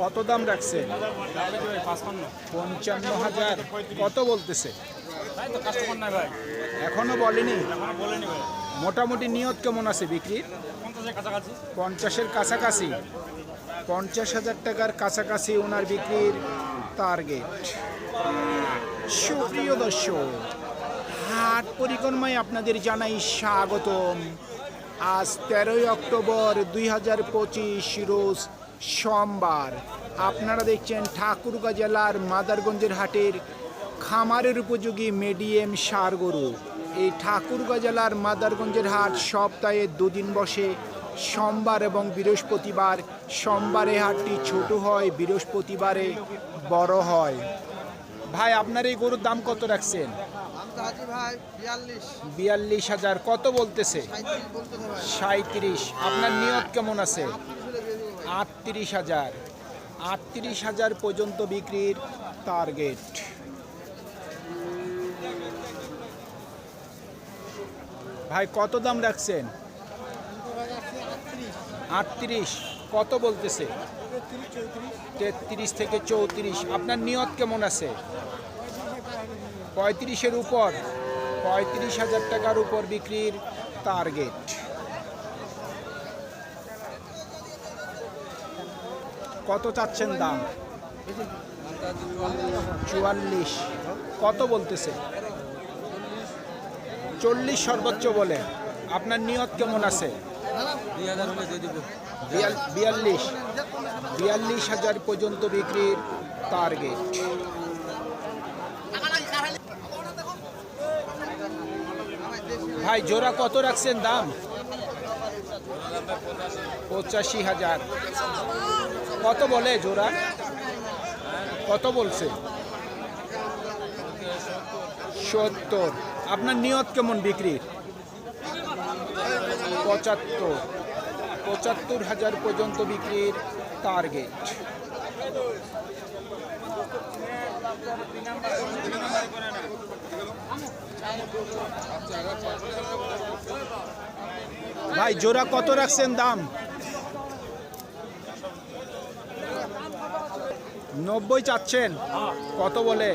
কত দাম রাখছে? পঞ্চান্ন হাজার। কত বলতেছে? এখনও বলেনি? মোটামুটি নিয়ত কেমন আছে বিক্রির পঞ্চাশের কাছাকাছি। পঞ্চাশের কাছাকাছি পঞ্চাশ হাজার টাকার কাছাকাছি ওনার বিক্রির টার্গেট সুপ্রিয় দর্শক, হাট পরিক্রমায় আপনাদের জানাই স্বাগতম। আজ তেরোই অক্টোবর দুই হাজার পঁচিশ, রোজ সোমবার। আপনারা দেখছেন ঠাকুরগাঁ জেলার মাদারগঞ্জের হাটের খামারের উপযোগী মিডিয়াম সার গরু। এই ঠাকুরগাঁ জেলার মাদারগঞ্জের হাট সপ্তাহে দুদিন বসে। সোমবার এবং বৃহস্পতিবার, সোমবারে হাটটি ছোট হয়, বৃহস্পতিবারে বড় হয়। ভাই, আপনার এই গরুর দাম কত রাখছেন? বিয়াল্লিশ হাজার। কত বলতেছে? সাঁত্রিশ আপনার নিয়ত কেমন আছে? আটত্রিশ হাজার আটত্রিশ হাজার পর্যন্ত বিক্রির টার্গেট ভাই, কত দাম রাখছেন? আটত্রিশ। কত বলতেছে? তেত্রিশ থেকে চৌত্রিশ। আপনার নিয়ত কেমন আছে? পঁয়ত্রিশের উপর, পঁয়ত্রিশ হাজার টাকার উপর বিক্রির টার্গেট কত চাচ্ছেন দাম? চুয়াল্লিশ। কত বলতেছে? চল্লিশ সর্বোচ্চ বলে। আপনার নিয়ত কেমন আছে? বিয়াল্লিশ। বিয়াল্লিশ হাজার পর্যন্ত বিক্রির টার্গেট ভাই, জোড়া কত রাখছেন দাম? পঁচাশি হাজার। কত বলে জোড়া? কত বলছে? সত্তর। আপনার নিয়ত কেমন বিক্রির পঁচাত্তর। পঁচাত্তর হাজার পর্যন্ত বিক্রির টার্গেট ভাই জোড়া কত রাখছেন দাম? নব্বই চাচ্ছেন। কত বলে?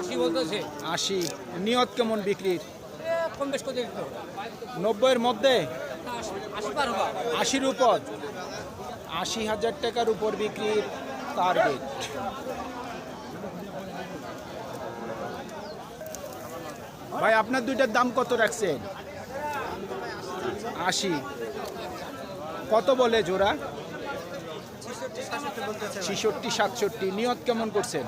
আশি বলতেছে। আশি। নিয়ত কেমন বিক্রির? কম বেশ করে নব্বইয়ের মধ্যে? আশির উপর। আশি হাজার টাকার উপর বিক্রির টার্গেট ভাই আপনার দুইটার দাম কত রাখছেন? আশি কত বলে জোড়া? ছিষট্টি সাতষট্টি। নিয়ত কেমন করছেন?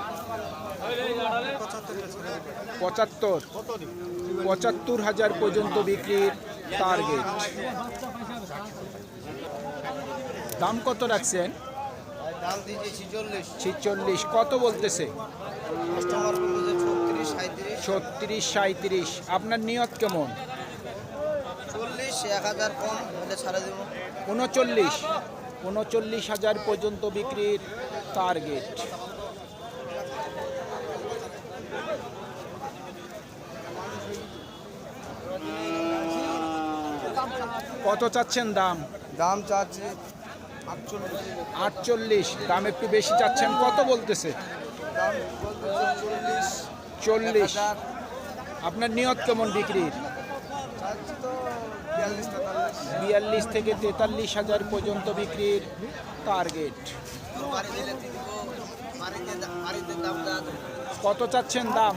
পঁচাত্তর। পঁচাত্তর হাজার পর্যন্ত বিক্রির টার্গেট দাম কত রাখছেন? ছিচল্লিশ। কত বলতেছে? ছত্রিশ সাঁত্রিশ আপনার নিয়ত কেমন? এক হাজার কম হলে ছাড়া দেবো। উনচল্লিশ। উনচল্লিশ হাজার পর্যন্ত বিক্রির টার্গেট কত চাচ্ছেন দাম? দাম চাচ্ছে আটচল্লিশ। দাম একটু বেশি চাচ্ছেন কত বলতেছে? চল্লিশ। আপনার নিয়ত কেমন বিক্রির? বিয়াল্লিশ থেকে তেতাল্লিশ হাজার পর্যন্ত বিক্রির টার্গেট। কত চাচ্ছেন দাম?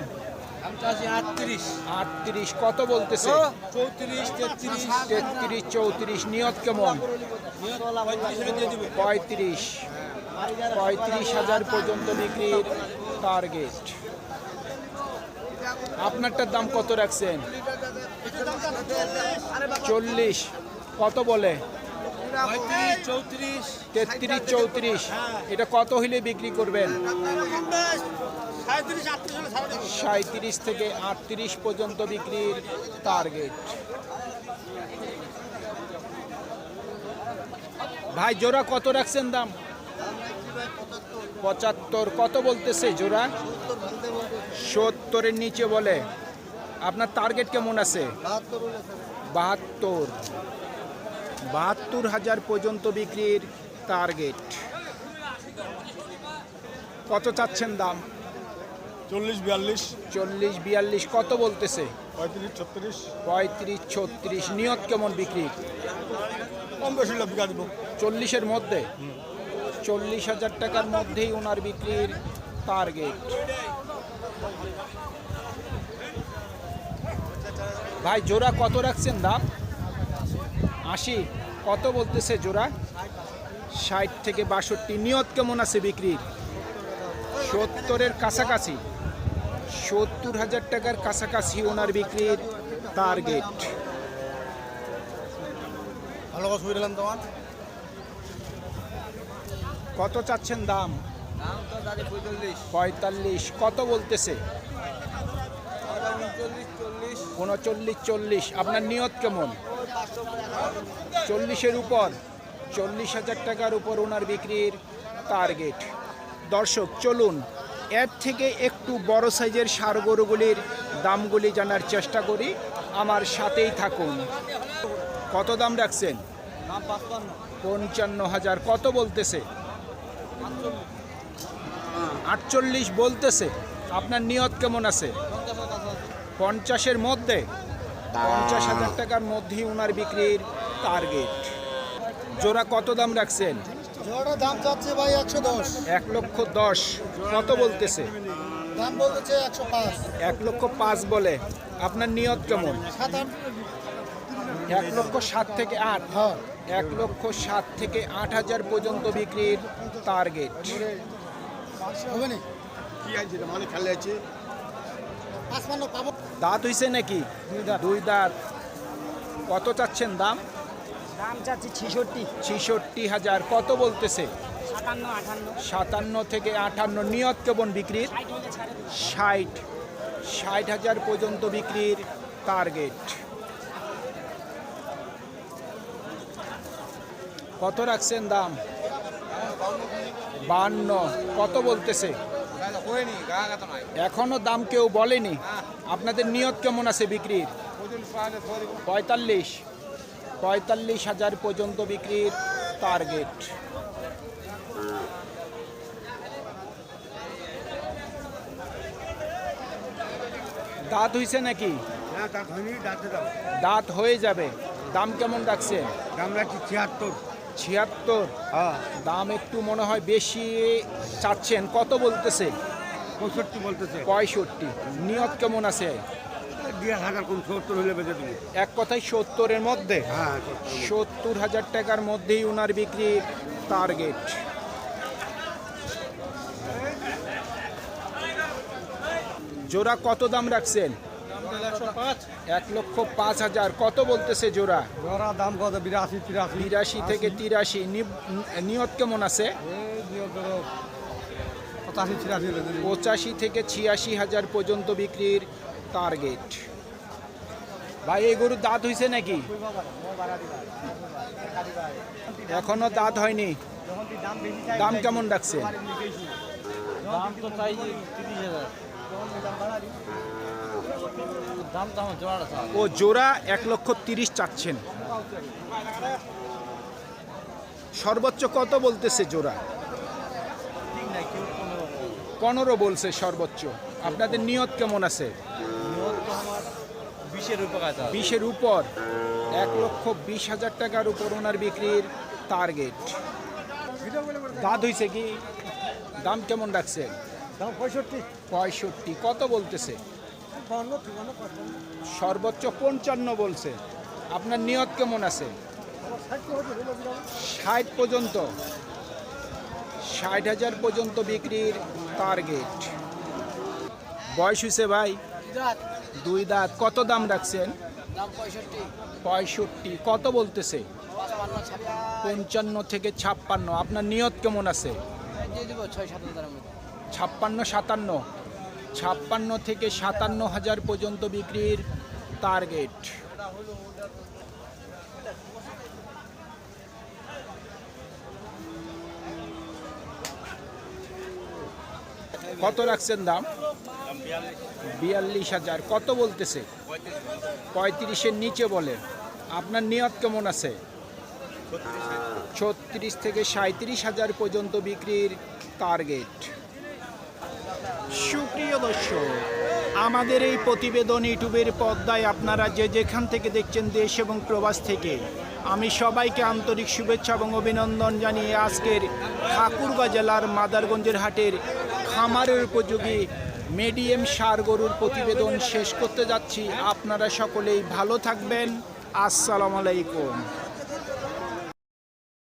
আটত্রিশ। কত বলতেছে? তেত্রিশ চৌত্রিশ নিয়ত কেমন? পঁয়ত্রিশ পঁয়ত্রিশ হাজার পর্যন্ত বিক্রির টার্গেট। আপনারটার দাম কত রাখছেন? চল্লিশ। কত বলে? চৌত্রিশ তেত্রিশ চৌত্রিশ। এটা কত হইলে বিক্রি করবেন? সাঁত্রিশ থেকে আটত্রিশ পর্যন্ত বিক্রির টার্গেট ভাই জোড়া কত রাখছেন দাম? পঁচাত্তর। কত বলতেছে জোড়া? সত্তরের নিচে বলে। আপনার টার্গেট কেমন আছে? বাহাত্তর। বাহাত্তর হাজার পর্যন্ত বিক্রির টার্গেট কত চাচ্ছেন দাম? চল্লিশ বিয়াল্লিশ। চল্লিশ বিয়াল্লিশ কত বলতেছে? পঁয়ত্রিশ ছত্রিশ। পঁয়ত্রিশ ছত্রিশ নিয়ত কেমন বিক্রি কম বেশি লাভ চল্লিশের মধ্যে? চল্লিশ হাজার টাকার মধ্যেই ওনার বিক্রির টার্গেট ভাই জোড়া কত রাখছেন দাম? আশি। কত বলতেছে জোড়া? ষাট থেকে বাষট্টি। নিয়ত কেমন আছে বিক্রির সত্তরের কাছাকাছি। সত্তর হাজার টাকার কাছাকাছি ওনার বিক্রির টার্গেট কত চাচ্ছেন দাম? পঁয়তাল্লিশ। কত বলতেছে? উনচল্লিশ, চল্লিশ। আপনার নিয়ত কেমন? চল্লিশের উপর, চল্লিশ হাজার টাকার উপর ওনার বিক্রির টার্গেট দর্শক, চলুন, এর থেকে একটু বড় সাইজের সার গরুগুলির দামগুলি জানার চেষ্টা করি। আমার সাথেই থাকুন। কত দাম রাখছেন? পঞ্চান্ন হাজার। কত বলতেছে? আটচল্লিশ বলতেছে। আপনার নিয়ত কেমন আছে? পঞ্চাশের মধ্যে পঞ্চাশ হাজার টাকার মধ্যেই ওনার বিক্রির টার্গেট জোড়া কত দাম রাখছেন? জোড়া দাম চাচ্ছে ভাই একশো দশ। এক লক্ষ দশ। কত বলতেছে? দাম বলতেছে একশো পাঁচ। এক লক্ষ পাঁচ বলে। আপনার নিয়ত কেমন? সাত আট। এক লক্ষ সাত থেকে আট। হ্যাঁ। এক লক্ষ সাত থেকে আট হাজার পর্যন্ত বিক্রির টার্গেট হবে নি? কি আছে মানে খেলে আছে। দাঁত হইছে নাকি? দুই দাঁত। কত চাচ্ছেন দাম? দাম চাচ্ছি ছেষট্টি। ছিষট্টি হাজার। কত বলতেছে? সাতান্ন থেকে আটান্ন। নিয়ত কেমন বিক্রির? ষাট। ষাট হাজার পর্যন্ত বিক্রির টার্গেট। কত রাখছেন দাম? বান্ন। কত বলতেছে? এখনও দাম কেউ বলেনি। আপনাদের নিয়ত কেমন আছে বিক্রির? পঁয়তাল্লিশ। পঁয়তাল্লিশ হাজার পর্যন্ত বিক্রির টার্গেট দাঁত হইছে নাকি? দাঁত হয়ে যাবে। দাম কেমন রাখছেন? দাম রাখছি ছিয়াত্তর। ছিয়াত্তর? হ্যাঁ। দাম একটু মনে হয় বেশি চাচ্ছেন। কত বলতেছে? পঁয়ষট্টি বলতেছে। পঁয়ষট্টি। নিয়ত কেমন আছে? এক কথায় সত্তরের মধ্যে? হ্যাঁ সত্তর হাজার টাকার মধ্যেই ওনার বিক্রির টার্গেট জোড়া কত দাম রাখছেন? এক লক্ষ পাঁচ। হাজার। কত বলতেছে জোড়া? জোড়া দাম কত? বিরাশি তিরাশি। বিরাশি থেকে তিরাশি। নিয়ত কেমন আছে? পঁচাশি ছিয়াশি পঁচাশি থেকে ছিয়াশি হাজার পর্যন্ত বিক্রির টার্গেট ভাই এই গরুর দাঁত হয়েছে নাকি? এখনও দাঁত হয়নি। দাম কেমন ডাকছে দাম তো চাই তিরিশ হাজার। ও জোড়া এক লক্ষ তিরিশ চাচ্ছেন। সর্বোচ্চ কত বলতেছে জোড়া? পনেরো বলছে সর্বোচ্চ। আপনাদের নিয়ত কেমন আছে? বিশের উপর এক লক্ষ বিশ হাজার টাকার উপর ওনার বিক্রির টার্গেট দাঁত হইছে কি? দাম কেমন রাখছে? দাম পঁয়ষট্টি। পঁয়ষট্টি। কত বলতেছে? সর্বোচ্চ পঞ্চান্ন বলছে। আপনার নিয়ত কেমন আছে? ষাট পর্যন্ত। ষাট হাজার পর্যন্ত বিক্রির টার্গেট বয়স হয়েছে ভাই? দুই দাঁত। কত দাম রাখছেন? পঁয়ষট্টি। কত বলতেছে? পঞ্চান্ন থেকে ছাপ্পান্ন। আপনার নিয়ত কেমন আছে? ছাপ্পান্ন সাতান্ন। ছাপ্পান্ন থেকে সাতান্ন হাজার পর্যন্ত বিক্রির টার্গেট কত রাখছেন দাম? বিয়াল্লিশ হাজার। কত বলতেছে? পঁয়ত্রিশের নিচে বলে। আপনার নিয়ত কেমন আছে? ছত্রিশ থেকে সাঁত্রিশ হাজার পর্যন্ত বিক্রির টার্গেট সুপ্রিয় দর্শক, আমাদের এই প্রতিবেদন ইউটিউবের পর্দায় আপনারা যে যেখান থেকে দেখছেন দেশ এবং প্রবাস থেকে, আমি সবাইকে আন্তরিক শুভেচ্ছা এবং অভিনন্দন জানিয়ে আজকের ঠাকুরগাঁ জেলার মাদারগঞ্জের হাটের খামারের উপযোগী মিডিয়াম সার গরুর প্রতিবেদন শেষ করতে যাচ্ছি। আপনারা সকলেই ভালো থাকবেন। আসসালামু আলাইকুম।